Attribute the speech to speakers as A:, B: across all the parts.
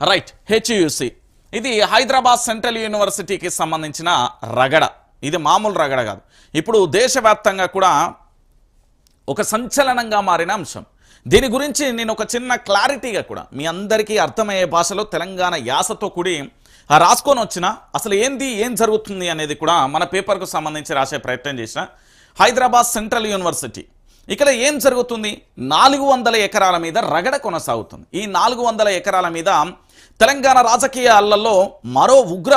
A: Right హెచ్యుసి. ఇది Hyderabad central యూనివర్సిటీకి సంబంధించిన రగడ. ఇది మామూలు రగడ కాదు. ఇప్పుడు దేశవ్యాప్తంగా కూడా ఒక సంచలనంగా మారిన అంశం. దీని గురించి నేను ఒక చిన్న క్లారిటీగా కూడా మీ అందరికీ అర్థమయ్యే భాషలో తెలంగాణ యాసతో కూడి ఆ రాసుకొని వచ్చిన అసలు ఏంది ఏం జరుగుతుంది అనేది కూడా మన పేపర్కు సంబంధించి రాసే ప్రయత్నం చేసిన హైదరాబాద్ సెంట్రల్ యూనివర్సిటీ ఇక్కడ ఏం జరుగుతుంది? నాలుగు వందల ఎకరాల మీద రగడ కొనసాగుతుంది. ఈ నాలుగు వందల ఎకరాల మీద తెలంగాణ రాజకీయాలలో మరో ఉగ్ర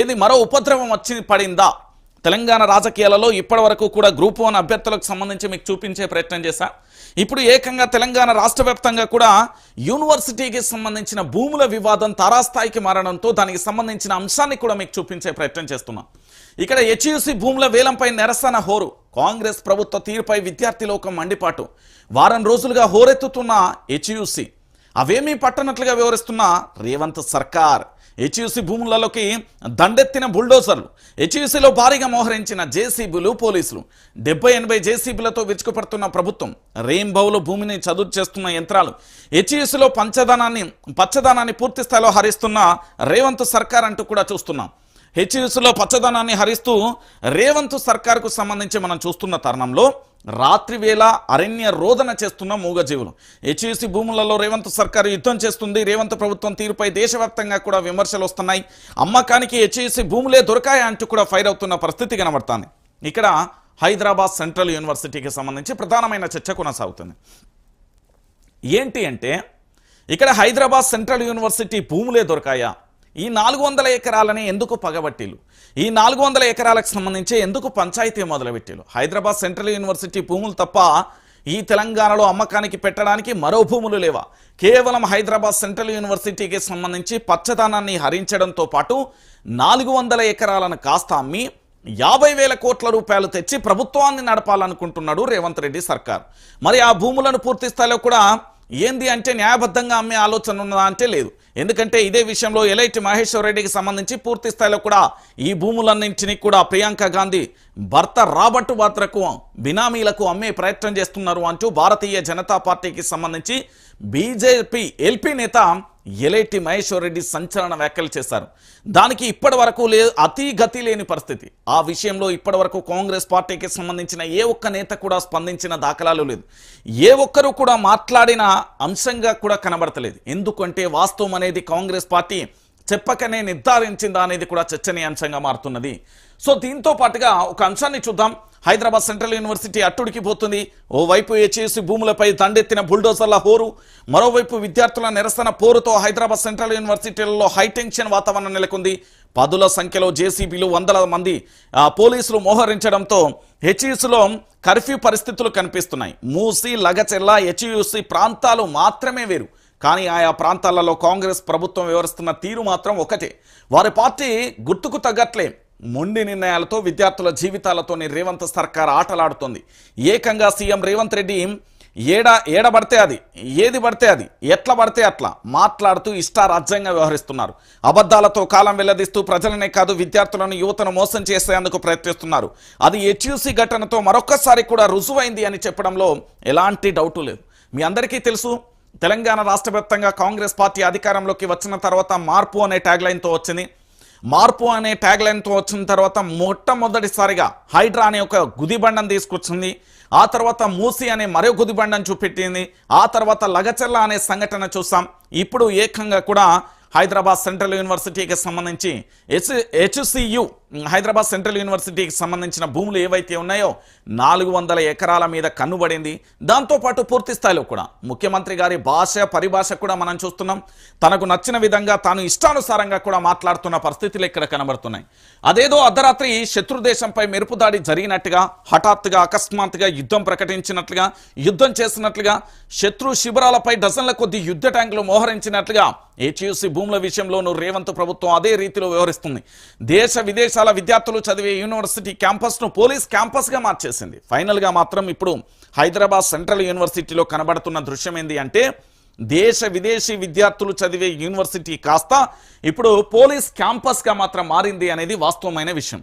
A: ఏది మరో ఉపద్రవం వచ్చి పడిందా? తెలంగాణ రాజకీయాలలో ఇప్పటి వరకు కూడా గ్రూప్ వన్ అభ్యర్థులకు సంబంధించి మీకు చూపించే ప్రయత్నం చేశా. ఇప్పుడు ఏకంగా తెలంగాణ రాష్ట్ర వ్యాప్తంగా కూడా యూనివర్సిటీకి సంబంధించిన భూముల వివాదం తారాస్థాయికి మారడంతో దానికి సంబంధించిన అంశాన్ని కూడా మీకు చూపించే ప్రయత్నం చేస్తున్నాం. ఇక్కడ హెచ్యుసి భూముల వేలంపై నిరసన హోరు. కాంగ్రెస్ ప్రభుత్వ తీరుపై విద్యార్థి లోకం మండిపాటు. వారం రోజులుగా హోరెత్తుతున్న హెచ్యుసి. అవేమీ పట్టనట్లుగా వివరిస్తున్న రేవంత్ సర్కార్. హెచ్యుసి భూములలోకి దండెత్తిన బుల్డోజర్లు. హెచ్యుసిలో భారీగా మోహరించిన జేసీబీలు పోలీసులు. డెబ్బై ఎనభై జేసీబీలతో విరుచుకుపడుతున్న ప్రభుత్వం రెయిన్బౌలు భూమిని చదువు చేస్తున్న యంత్రాలు. హెచ్యుసిలో పంచదనాన్ని పచ్చదనాన్ని పూర్తి స్థాయిలో హరిస్తున్న రేవంత్ సర్కార్ అంటూ కూడా చూస్తున్నాం. హెచ్యుసిలో పచ్చదనాన్ని హరిస్తూ రేవంత్ సర్కార్కు సంబంధించి మనం చూస్తున్న తరుణంలో రాత్రి వేళ అరణ్య రోదన చేస్తున్న మూగజీవులు. హెచ్యుసి భూములలో రేవంత్ సర్కారు యుద్ధం చేస్తుంది. రేవంత్ ప్రభుత్వం తీరుపై దేశవ్యాప్తంగా కూడా విమర్శలు వస్తున్నాయి. అమ్మకానికి హెచ్యుసి భూములే దొరకాయ అంటూ కూడా ఫైర్ అవుతున్న పరిస్థితి కనబడుతుంది. ఇక్కడ హైదరాబాద్ సెంట్రల్ యూనివర్సిటీకి సంబంధించి ప్రధానమైన చర్చ కొనసాగుతుంది. ఏంటి అంటే ఇక్కడ హైదరాబాద్ సెంట్రల్ యూనివర్సిటీ భూములే దొరకాయా? ఈ నాలుగు వందల ఎకరాలని ఎందుకు పగబట్టిలు ఈ నాలుగు వందల ఎకరాలకు సంబంధించి ఎందుకు పంచాయతీ మొదలుపెట్టిలు హైదరాబాద్ సెంట్రల్ యూనివర్సిటీ భూములు తప్ప ఈ తెలంగాణలో అమ్మకానికి పెట్టడానికి మరో భూములు లేవా? కేవలం హైదరాబాద్ సెంట్రల్ యూనివర్సిటీకి సంబంధించి పచ్చదనాన్ని హరించడంతో పాటు నాలుగు వందల ఎకరాలను కాస్త అమ్మి యాభై వేల కోట్ల రూపాయలు తెచ్చి ప్రభుత్వాన్ని నడపాలనుకుంటున్నాడు రేవంత్ రెడ్డి సర్కార్. మరి ఆ భూములను పూర్తి స్థాయిలో కూడా ఏంది అంటే న్యాయబద్ధంగా అమ్మే ఆలోచన ఉన్నదా అంటే లేదు. ఎందుకంటే ఇదే విషయంలో ఎలైట్ మహేశ్వర్ రెడ్డికి సంబంధించి పూర్తి స్థాయిలో కూడా ఈ భూములన్నింటినీ కూడా ప్రియాంక గాంధీ భర్త రాబర్ట్ వాత్రకు బినామీలకు అమ్మే ప్రయత్నం చేస్తున్నారు అంటూ భారతీయ జనతా పార్టీకి సంబంధించి బీజేపీ ఎల్పీ నేత ఎలేటి మహేశ్వర్ రెడ్డి సంచలన వ్యాఖ్యలు చేశారు. దానికి ఇప్పటి వరకు లే అతి గతి లేని పరిస్థితి. ఆ విషయంలో ఇప్పటి వరకు కాంగ్రెస్ పార్టీకి సంబంధించిన ఏ ఒక్క నేత కూడా స్పందించిన దాఖలాలు లేదు. ఏ ఒక్కరు కూడా మాట్లాడిన అంశంగా కూడా కనబడతలేదు. ఎందుకంటే వాస్తవం అనేది కాంగ్రెస్ పార్టీ చెప్పకనే నిర్ధారించిందా అనేది కూడా చర్చనీయాంశంగా మారుతున్నది. సో దీంతో పాటుగా ఒక అంశాన్ని చూద్దాం. హైదరాబాద్ సెంట్రల్ యూనివర్సిటీ అట్టుడికి పోతుంది. ఓవైపు హెచ్ఏసి భూములపై దండెత్తిన బుల్డోజర్ల హోరు. మరోవైపు విద్యార్థుల నిరసన పోరుతో హైదరాబాద్ సెంట్రల్ యూనివర్సిటీలలో హైటెన్షన్ వాతావరణం నెలకొంది. పదుల సంఖ్యలో జేసీబీలు వందల మంది ఆ, పోలీసులు మోహరించడంతో హెచ్ఈసిలో కర్ఫ్యూ పరిస్థితులు కనిపిస్తున్నాయి. మూసి లగచెల్ల హెచ్యుసి ప్రాంతాలు మాత్రమే వేరు. కానీ ఆయా ప్రాంతాలలో కాంగ్రెస్ ప్రభుత్వం వివరిస్తున్న తీరు మాత్రం ఒకటే. వారి పార్టీ గుర్తుకు తగ్గట్లే మొండి నిర్ణయాలతో విద్యార్థుల జీవితాలతోని రేవంత్ సర్కార్ ఆటలాడుతోంది. ఏకంగా సీఎం రేవంత్ రెడ్డి ఏడ ఏడబడితే అది ఏది పడితే అది ఎట్లా పడితే అట్లా మాట్లాడుతూ ఇష్టారాజ్యంగా వ్యవహరిస్తున్నారు. అబద్ధాలతో కాలం వెల్లదీస్తూ ప్రజలనే కాదు విద్యార్థులను యువతను మోసం చేసేందుకు ప్రయత్నిస్తున్నారు. అది హెచ్యూసీ ఘటనతో మరొక్కసారి కూడా రుజువైంది అని చెప్పడంలో ఎలాంటి డౌటు లేదు. మీ అందరికీ తెలుసు తెలంగాణ రాష్ట్ర వ్యాప్తంగా కాంగ్రెస్ పార్టీ అధికారంలోకి వచ్చిన తర్వాత మార్పు అనే ట్యాగ్లైన్తో వచ్చింది. మార్పు అనే ట్యాగ్ లైన్తో వచ్చిన తర్వాత మొట్టమొదటిసారిగా హైడ్రా అనే ఒక గుదిబండం తీసుకొచ్చింది. ఆ తర్వాత మూసి అనే మరో గుదిబండం చూపెట్టింది. ఆ తర్వాత లగచెల్ల అనే సంఘటన చూసాం. ఇప్పుడు ఏకంగా కూడా హైదరాబాద్ సెంట్రల్ యూనివర్సిటీకి సంబంధించి హెచ్ హెచ్సియు హైదరాబాద్ సెంట్రల్ యూనివర్సిటీకి సంబంధించిన భూములు ఏవైతే ఉన్నాయో నాలుగు వందల ఎకరాల మీద కన్నుబడింది. దాంతోపాటు పూర్తి స్థాయిలో కూడా ముఖ్యమంత్రి గారి భాష పరిభాష కూడా మనం చూస్తున్నాం. తనకు నచ్చిన విధంగా తాను ఇష్టానుసారంగా కూడా మాట్లాడుతున్న పరిస్థితులు ఇక్కడ కనబడుతున్నాయి. అదేదో అర్ధరాత్రి శత్రు దేశంపై మెరుపు దాడి జరిగినట్టుగా హఠాత్తుగా అకస్మాత్తుగా యుద్ధం ప్రకటించినట్లుగా యుద్ధం చేసినట్లుగా శత్రు శిబిరాలపై డజన్ల కొద్ది యుద్ధ ట్యాంకులు మోహరించినట్లుగా హెచ్యుసి భూముల విషయంలోనూ రేవంత్ ప్రభుత్వం అదే రీతిలో వ్యవహరిస్తుంది. దేశ విదేశ విదేశాల విద్యార్థులు చదివే యూనివర్సిటీ క్యాంపస్ను పోలీస్ క్యాంపస్గా మార్చేసింది. ఫైనల్గా మాత్రం ఇప్పుడు హైదరాబాద్ సెంట్రల్ యూనివర్సిటీలో కనబడుతున్న దృశ్యం ఏంది అంటే దేశ విదేశీ విద్యార్థులు చదివే యూనివర్సిటీ కాస్త ఇప్పుడు పోలీస్ క్యాంపస్గా మాత్రం మారింది అనేది వాస్తవమైన విషయం.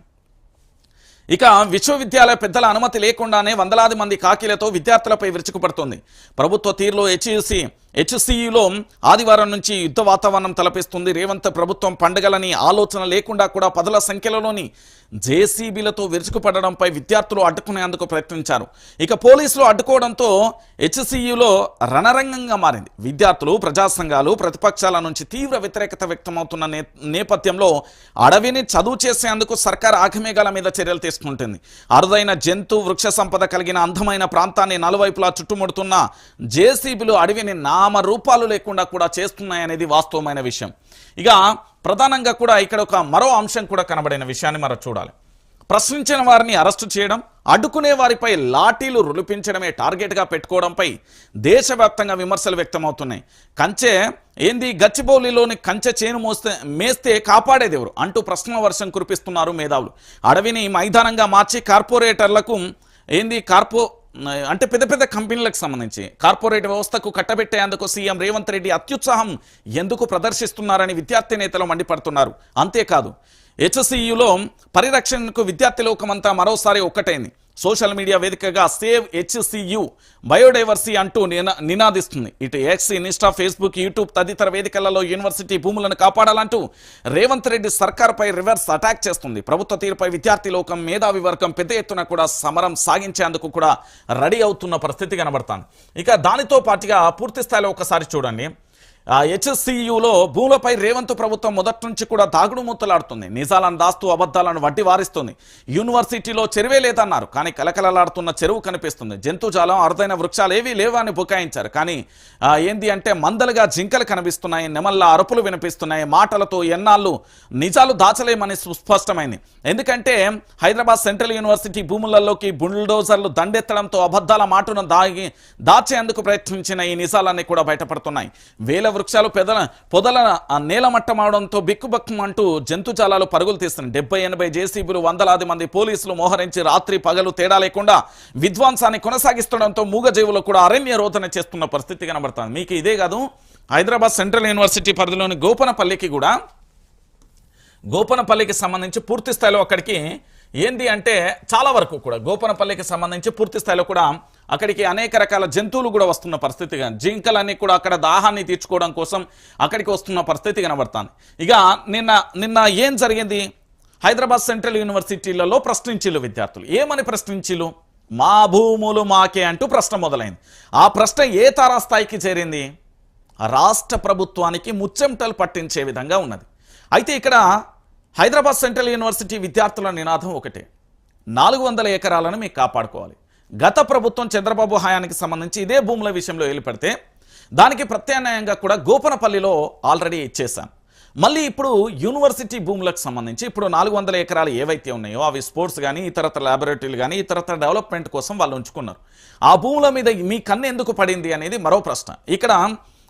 A: ఇక విశ్వవిద్యాలయ పెద్దల అనుమతి లేకుండానే వందలాది మంది కాకీలతో విద్యార్థులపై విరుచుకుపడుతుంది. ప్రభుత్వ తీరులో హెచ్యూసీ హెచ్సియులో ఆదివారం నుంచి యుద్ధ వాతావరణం తలపిస్తుంది. రేవంత్ ప్రభుత్వం పండగలని ఆలోచన లేకుండా కూడా పదుల సంఖ్యలోని జేసీబీలతో విరుచుకుపడడంపై విద్యార్థులు అడ్డుకునేందుకు ప్రయత్నించారు. ఇక పోలీసులు అడ్డుకోవడంతో హెచ్సియులో రణరంగంగా మారింది. విద్యార్థులు ప్రజా సంఘాలు ప్రతిపక్షాల నుంచి తీవ్ర వ్యతిరేకత వ్యక్తమవుతున్న నే నేపథ్యంలో అడవిని చదువు చేసేందుకు సర్కార్ ఆగమేఘాల మీద చర్యలు తీసుకుంటుంది. అరుదైన జంతు వృక్ష సంపద కలిగిన అందమైన ప్రాంతాన్ని నలువైపులా చుట్టుముడుతున్న జేసీబీలు అడవిని నా నామరూపాలు లేకుండా కూడా చేస్తున్నాయనేది వాస్తవమైన విషయం. ఇక ప్రధానంగా కూడా ఇక్కడ ఒక మరో అంశం కూడా కనబడిన విషయాన్ని మనం చూడాలి. ప్రశ్నించిన వారిని అరెస్టు చేయడం అడ్డుకునే వారిపై లాఠీలు రులిపించడమే టార్గెట్గా పెట్టుకోవడంపై దేశవ్యాప్తంగా విమర్శలు వ్యక్తమవుతున్నాయి. కంచె ఏంది? గచ్చిబౌలిలోని కంచె చేను మోస్తే మేస్తే కాపాడేది ఎవరు? అంటూ ప్రశ్నల వర్షం కురిపిస్తున్నారు మేధావులు. అడవిని మైదానంగా మార్చి కార్పొరేటర్లకు ఏంది? కార్పో అంటే పెద్ద పెద్ద కంపెనీలకు సంబంధించి. కార్పొరేట్ వ్యవస్థకు కట్టబెట్టేందుకు సీఎం రేవంత్ రెడ్డి అత్యుత్సాహం ఎందుకు ప్రదర్శిస్తున్నారని విద్యార్థి నేతలు మండిపడుతున్నారు. అంతేకాదు హెచ్సియులో పరిరక్షణకు విద్యార్థి లోకమంతా మరోసారి ఒక్కటైంది. సోషల్ మీడియా వేదికగా సేవ్ హెచ్సియు బయోడైవర్సీ అంటూ నినాదిస్తుంది. ఇటు ఎక్స్ ఇన్స్టా ఫేస్బుక్ యూట్యూబ్ తదితర వేదికలలో యూనివర్సిటీ భూములను కాపాడాలంటూ రేవంత్ రెడ్డి సర్కార్పై రివర్స్ అటాక్ చేస్తుంది. ప్రభుత్వ తీరుపై విద్యార్థి లోకం మేధావి వర్గం పెద్ద ఎత్తున కూడా సమరం సాగించేందుకు కూడా రెడీ అవుతున్న పరిస్థితి కనబడుతుంది. ఇక దానితో పాటుగా పూర్తి స్థాయిలో ఒకసారి చూడండి. ఆ భూములపై రేవంత్ ప్రభుత్వం మొదటి నుంచి కూడా దాగుడు మూతలాడుతుంది నిజాలను దాస్తూ అబద్ధాలను వడ్డీ వారిస్తుంది. యూనివర్సిటీలో చెరువే లేదన్నారు. కానీ కలకలలాడుతున్న చెరువు కనిపిస్తుంది. జంతుజాలం అరుదైన వృక్షాలు ఏవీ లేవా అని బుకాయించారు. కానీ ఏంది అంటే మందలుగా జింకలు కనిపిస్తున్నాయి నెమల్ల అరుపులు వినిపిస్తున్నాయి మాటలతో ఎన్నాళ్ళు నిజాలు దాచలేమని సుస్పష్టమైంది. ఎందుకంటే హైదరాబాద్ సెంట్రల్ యూనివర్సిటీ భూములలోకి బుల్డోజర్లు దండెత్తడంతో అబద్ధాల మాటను దాగి దాచేందుకు ప్రయత్నించిన ఈ నిజాలన్నీ కూడా బయటపడుతున్నాయి. వేల వృక్షాలు పెదల పొదల ఆ నేల మట్టమవడంతో బిక్కుబక్కుమంటూ జంతుజాలాలు పరుగులు తీస్తున్నాయి. డెబ్బై ఎనభై జేసీబీలు వందలాది మంది పోలీసులు మోహరించి రాత్రి పగలు తేడా లేకుండా విధ్వంసాన్ని కొనసాగిస్తుండడంతో మూగజీవులు కూడా అరణ్య రోదన చేస్తున్న పరిస్థితి కనబడుతుంది. మీకు ఇదే కాదు హైదరాబాద్ సెంట్రల్ యూనివర్సిటీ పరిధిలోని గోపనపల్లికి కూడా గోపనపల్లికి సంబంధించి పూర్తి స్థాయిలో అక్కడికి ఏంది అంటే చాలా వరకు కూడా గోపనపల్లికి సంబంధించి పూర్తి స్థాయిలో కూడా అక్కడికి అనేక రకాల జంతువులు కూడా వస్తున్న పరిస్థితి కానీ జింకలన్నీ కూడా అక్కడ దాహాన్ని తీర్చుకోవడం కోసం అక్కడికి వస్తున్న పరిస్థితి కనబడుతుంది. ఇక నిన్న నిన్న ఏం జరిగింది? హైదరాబాద్ సెంట్రల్ యూనివర్సిటీలలో ప్రశ్నించిలు విద్యార్థులు. ఏమని ప్రశ్నించిలు మా భూములు మాకే అంటూ ప్రశ్న మొదలైంది. ఆ ప్రశ్న ఏ తారాస్థాయికి చేరింది? రాష్ట్ర ప్రభుత్వానికి ముచ్చెమటలు పట్టించే విధంగా ఉన్నది. అయితే ఇక్కడ హైదరాబాద్ సెంట్రల్ యూనివర్సిటీ విద్యార్థుల నినాదం ఒకటే. నాలుగు వందల ఎకరాలను మీకు కాపాడుకోవాలి. గత ప్రభుత్వం చంద్రబాబు హయానికి సంబంధించి ఇదే భూముల విషయంలో వెళ్ళిపెడితే దానికి ప్రత్యామ్నాయంగా కూడా గోపనపల్లిలో ఆల్రెడీ ఇచ్చేశాం. మళ్ళీ ఇప్పుడు యూనివర్సిటీ భూములకు సంబంధించి ఇప్పుడు నాలుగు వందల ఎకరాలు ఏవైతే ఉన్నాయో అవి స్పోర్ట్స్ కానీ ఇతరత్ర ల్యాబొరేటరీలు కానీ ఇతరత్ర డెవలప్మెంట్ కోసం వాళ్ళు ఉంచుకున్నారు. ఆ భూముల మీద మీ కన్ను ఎందుకు పడింది అనేది మరో ప్రశ్న. ఇక్కడ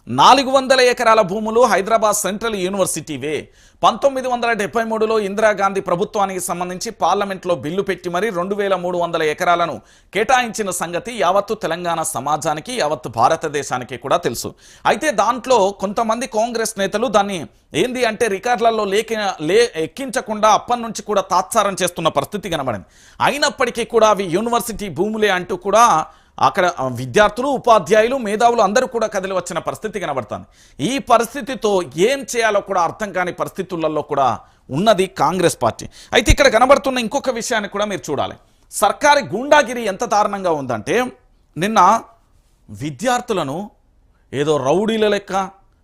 A: నాలుగు వందల ఎకరాల భూములు హైదరాబాద్ సెంట్రల్ యూనివర్సిటీవే. పంతొమ్మిది వందల డెబ్బై మూడులో ఇందిరాగాంధీ ప్రభుత్వానికి సంబంధించి పార్లమెంట్లో బిల్లు పెట్టి మరీ రెండు వేల మూడు వందల ఎకరాలను కేటాయించిన సంగతి యావత్తు తెలంగాణ సమాజానికి యావత్తు భారతదేశానికి కూడా తెలుసు. అయితే దాంట్లో కొంతమంది కాంగ్రెస్ నేతలు దాన్ని ఏంది అంటే రికార్డులలో లేక లే ఎక్కించకుండా అప్పటి నుంచి కూడా తాత్సారం చేస్తున్న పరిస్థితి కనబడింది. అయినప్పటికీ కూడా అవి యూనివర్సిటీ భూములే అంటూ కూడా అక్కడ విద్యార్థులు ఉపాధ్యాయులు మేధావులు అందరూ కూడా కదిలి వచ్చిన పరిస్థితి కనబడుతుంది. ఈ పరిస్థితితో ఏం చేయాలో కూడా అర్థం కాని పరిస్థితులలో కూడా ఉన్నది కాంగ్రెస్ పార్టీ. అయితే ఇక్కడ కనబడుతున్న ఇంకొక విషయాన్ని కూడా మీరు చూడాలి. సర్కారి గూండాగిరి ఎంత దారుణంగా ఉందంటే నిన్న విద్యార్థులను ఏదో రౌడీల లెక్క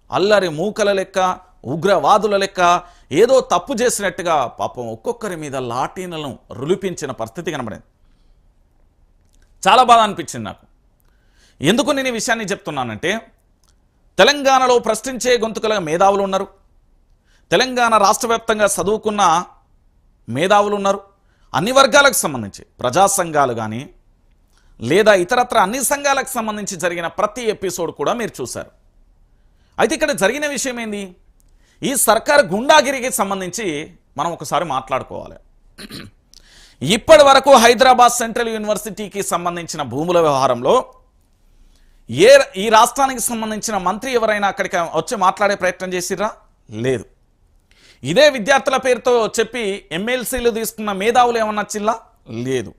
A: అల్లరి మూకల లెక్క ఉగ్రవాదుల లెక్క ఏదో తప్పు చేసినట్టుగా పాపం ఒక్కొక్కరి మీద లాఠీలను రులిపించిన పరిస్థితి కనబడింది. చాలా బాధ అనిపించింది నాకు. ఎందుకు నేను ఈ విషయాన్ని చెప్తున్నానంటే తెలంగాణలో ప్రశ్నించే గొంతుకల మేధావులు ఉన్నారు. తెలంగాణ రాష్ట్ర వ్యాప్తంగా చదువుకున్న మేధావులు ఉన్నారు. అన్ని వర్గాలకు సంబంధించి ప్రజా సంఘాలు కానీ లేదా ఇతరత్ర అన్ని సంఘాలకు సంబంధించి జరిగిన ప్రతి ఎపిసోడ్ కూడా మీరు చూశారు. అయితే ఇక్కడ జరిగిన విషయం ఏంది? ఈ సర్కార్ గుండాగిరికి సంబంధించి మనం ఒకసారి మాట్లాడుకోవాలి. ఇప్పటి వరకు హైదరాబాద్ సెంట్రల్ యూనివర్సిటీకి సంబంధించిన భూముల వ్యవహారంలో ఏ ఈ రాష్ట్రానికి సంబంధించిన మంత్రి ఎవరైనా అక్కడికి వచ్చి మాట్లాడే ప్రయత్నం చేసిర్రా? లేదు. ఇదే విద్యార్థుల పేరుతో చెప్పి ఎమ్మెల్సీలు తీసుకున్న మేధావులు ఏమన్నా వచ్చిల్లా లేదు.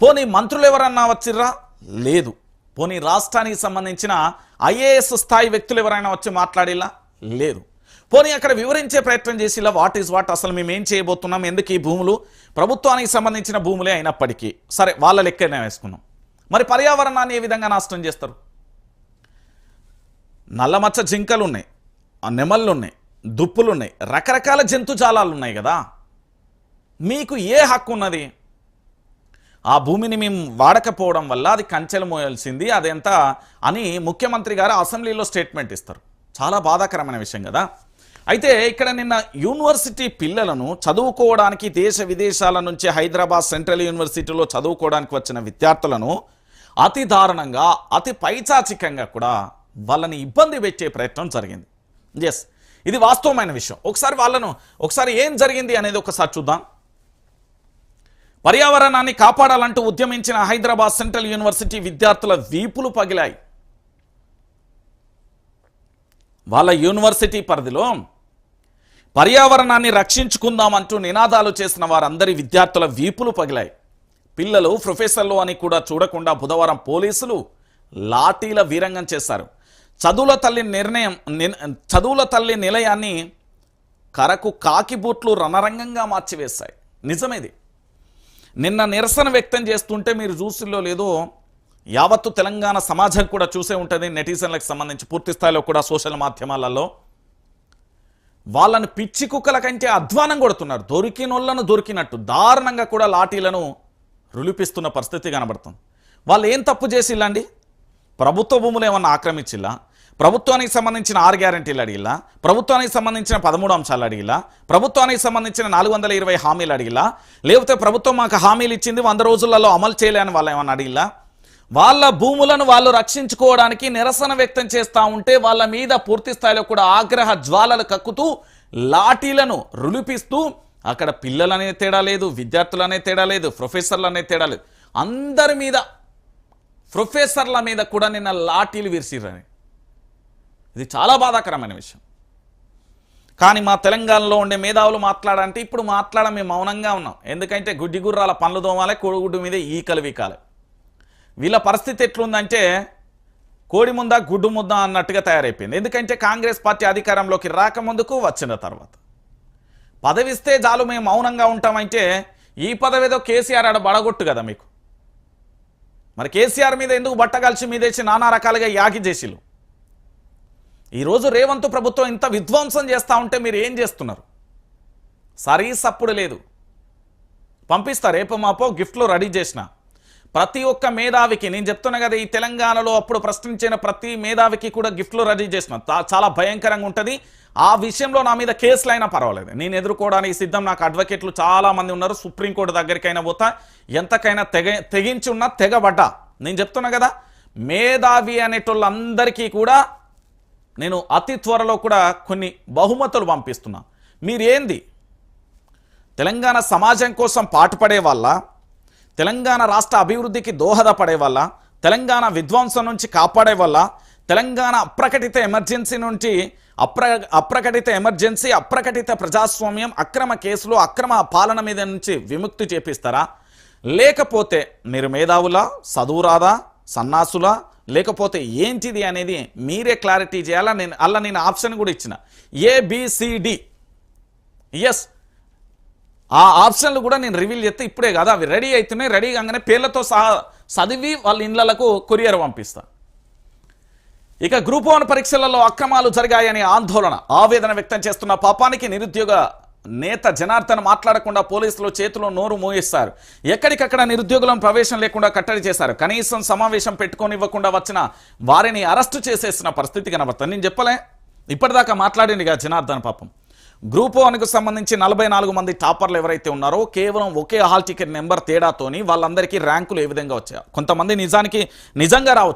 A: పోనీ మంత్రులు ఎవరన్నా వచ్చిర్రా? లేదు. పోనీ రాష్ట్రానికి సంబంధించిన ఐఏఎస్ స్థాయి వ్యక్తులు ఎవరైనా వచ్చి మాట్లాడిలా? లేదు. పోనీ అక్కడ వివరించే ప్రయత్నం చేసిలా వాట్ ఈజ్ వాట్ అసలు మేము ఏం చేయబోతున్నాం? ఎందుకు ఈ భూములు? ప్రభుత్వానికి సంబంధించిన భూములే అయినప్పటికీ. సరే వాళ్ళ లెక్కనే వేసుకున్నాం మరి పర్యావరణాన్ని ఏ విధంగా నాశనం చేస్తారు? నల్లమచ్చ జింకలు ఉన్నాయి ఆ నెమళ్ళు ఉన్నాయి దుప్పులు ఉన్నాయి రకరకాల జంతుజాలాలు ఉన్నాయి కదా. మీకు ఏ హక్కు ఉన్నది? ఆ భూమిని మేము వాడకపోవడం వల్ల అది కంచెలు మోయాల్సింది అదెంత అని ముఖ్యమంత్రి గారు అసెంబ్లీలో స్టేట్మెంట్ ఇస్తారు. చాలా బాధాకరమైన విషయం కదా. అయితే ఇక్కడ నిన్న యూనివర్సిటీ పిల్లలను చదువుకోవడానికి దేశ విదేశాల నుంచి హైదరాబాద్ సెంట్రల్ యూనివర్సిటీలో చదువుకోవడానికి వచ్చిన విద్యార్థులను అతి దారుణంగా అతి పైచాచికంగా కూడా వాళ్ళని ఇబ్బంది పెట్టే ప్రయత్నం జరిగింది. ఎస్ ఇది వాస్తవమైన విషయం. ఒకసారి వాళ్ళను ఒకసారి ఏం జరిగింది అనేది ఒకసారి చూద్దాం. పర్యావరణాన్ని కాపాడాలంటూ ఉద్యమించిన హైదరాబాద్ సెంట్రల్ యూనివర్సిటీ విద్యార్థుల వీపులు పగిలాయి. వాళ్ళ యూనివర్సిటీ పరిధిలో పర్యావరణాన్ని రక్షించుకుందామంటూ నినాదాలు చేసిన వారందరి విద్యార్థుల వీపులు పగిలాయి. పిల్లలు ప్రొఫెసర్లు అని కూడా చూడకుండా బుధవారం పోలీసులు లాఠీల వీరంగం చేశారు. చదువుల తల్లి నిర్ణయం చదువుల తల్లి నిలయాన్ని కరకు కాకి బూట్లు రణరంగంగా మార్చివేశాయి. నిజమేది? నిన్న నిరసన వ్యక్తం చేస్తుంటే మీరు చూసిల్లో లేదో యావత్తు తెలంగాణ సమాజం కూడా చూసే ఉంటుంది నెటిజన్లకు సంబంధించి పూర్తి స్థాయిలో కూడా సోషల్ మాధ్యమాలలో. వాళ్ళను పిచ్చి కుక్కల కంటే అధ్వానం కొడుతున్నారు. దొరికినోళ్ళను దొరికినట్టు దారుణంగా కూడా లాఠీలను రులిపిస్తున్న పరిస్థితి కనబడుతుంది. వాళ్ళు ఏం తప్పు చేసిల్లండి ప్రభుత్వ భూములు ఏమన్నా ఆక్రమించిల్లా? ప్రభుత్వానికి సంబంధించిన ఆరు గ్యారంటీలు అడిగిలా ప్రభుత్వానికి సంబంధించిన పదమూడు అంశాలు అడిగిలా ప్రభుత్వానికి సంబంధించిన నాలుగు వందల ఇరవై హామీలు అడిగిలా లేకపోతే ప్రభుత్వం మాకు హామీలు ఇచ్చింది వంద రోజులలో అమలు చేయలేని వాళ్ళు ఏమన్నా అడిగిలా వాళ్ళ భూములను వాళ్ళు రక్షించుకోవడానికి నిరసన వ్యక్తం చేస్తూ ఉంటే వాళ్ళ మీద పూర్తి స్థాయిలో కూడా ఆగ్రహ జ్వాలలు కక్కుతూ లాఠీలను రులిపిస్తూ అక్కడ పిల్లలనే తేడా లేదు విద్యార్థులనే తేడా లేదు ప్రొఫెసర్లు అనే తేడా లేదు. అందరి మీద ప్రొఫెసర్ల మీద కూడా నిన్న లాఠీలు విరిసిరని ఇది చాలా బాధాకరమైన విషయం. కానీ మా తెలంగాణలో ఉండే మేధావులు మాట్లాడంటే ఇప్పుడు మాట్లాడ మేము మౌనంగా ఉన్నాం. ఎందుకంటే గుడ్డి గుర్రాల పనులు దోమాలే కోడిగుడ్డు మీద ఈకలు వీకాలే. వీళ్ళ పరిస్థితి ఎట్లుందంటే కోడి ముందా గుడ్డు ముద్ద అన్నట్టుగా తయారైపోయింది. ఎందుకంటే కాంగ్రెస్ పార్టీ అధికారంలోకి రాకముందుకు వచ్చిన తర్వాత. పదవిస్తే చాలు మేము మౌనంగా ఉంటామంటే ఈ పదవి ఏదో కేసీఆర్ ఆడ బడగొట్టు కదా మీకు. మరి కేసీఆర్ మీద ఎందుకు బట్టగాల్చి మీదేసి నానా రకాలుగా యాగి చేసిలు ఈరోజు రేవంత్ ప్రభుత్వం ఇంత విధ్వంసం చేస్తూ ఉంటే మీరు ఏం చేస్తున్నారు? సరీ సప్పుడు లేదు. పంపిస్తా రేపు మాపో గిఫ్ట్లు రెడీ చేసిన. ప్రతి ఒక్క మేధావికి నేను చెప్తున్నా కదా ఈ తెలంగాణలో అప్పుడు ప్రశ్నించిన ప్రతి మేధావికి కూడా గిఫ్ట్లు రెడీ చేసిన చాలా భయంకరంగా ఉంటుంది. ఆ విషయంలో నా మీద కేసులు అయినా పర్వాలేదు. నేను ఎదుర్కోవడానికి సిద్ధం నాకు అడ్వకేట్లు చాలామంది ఉన్నారు. సుప్రీంకోర్టు దగ్గరికైనా పోతా. ఎంతకైనా తెగ తెగించి ఉన్నా తెగబడ్డా. నేను చెప్తున్నా కదా మేధావి అనేటోళ్ళందరికీ కూడా నేను అతి త్వరలో కూడా కొన్ని బహుమతులు పంపిస్తున్నా. మీరేంది? తెలంగాణ సమాజం కోసం పాటుపడే వాళ్ళ తెలంగాణ రాష్ట్ర అభివృద్ధికి దోహదపడే వల్ల తెలంగాణ విధ్వంసం నుంచి కాపాడే వల్ల తెలంగాణ అప్రకటిత ఎమర్జెన్సీ నుంచి అప్ర అప్రకటిత ఎమర్జెన్సీ అప్రకటిత ప్రజాస్వామ్యం అక్రమ కేసులు అక్రమ పాలన మీద నుంచి విముక్తి చేపిస్తారా? లేకపోతే మీరు మేధావులా చదువురాదా సన్నాసులా? లేకపోతే ఏంటిది అనేది మీరే క్లారిటీ చేయాలా? నేను అలా నేను ఆప్షన్ కూడా ఇచ్చిన. ఏబిసిడి ఎస్ ఆ ఆప్షన్లు కూడా నేను రివీల్ చేస్తే ఇప్పుడే కదా. అవి రెడీ అవుతున్నాయి రెడీ కాగానే పేర్లతో సహా చదివి వాళ్ళ ఇండ్లకు కొరియర్ పంపిస్తా. ఇక గ్రూప్ వన్ పరీక్షలలో అక్రమాలు జరిగాయని ఆందోళన. ఆవేదన వ్యక్తం చేస్తున్న పాపానికి నిరుద్యోగ నేత జనార్దన్ మాట్లాడకుండా పోలీసులు చేతిలో నోరు మూయిస్తారు ఎక్కడికక్కడ నిరుద్యోగులను ప్రవేశం లేకుండా కట్టడి చేశారు. కనీసం సమావేశం పెట్టుకోనివ్వకుండా వచ్చిన వారిని అరెస్టు చేసేసిన పరిస్థితి కనబడుతుంది. నేను చెప్పలే. ఇప్పటిదాకా మాట్లాడిందిగా జనార్దన్ పాపం. గ్రూప్ వన్కు సంబంధించి నలభై నాలుగు మంది టాపర్లు ఎవరైతే ఉన్నారో కేవలం ఒకే హాల్ టికెట్ నెంబర్ తేడాతోని వాళ్ళందరికీ ర్యాంకులు ఏ విధంగా వచ్చాయి. కొంతమంది నిజానికి నిజంగా రావచ్చు.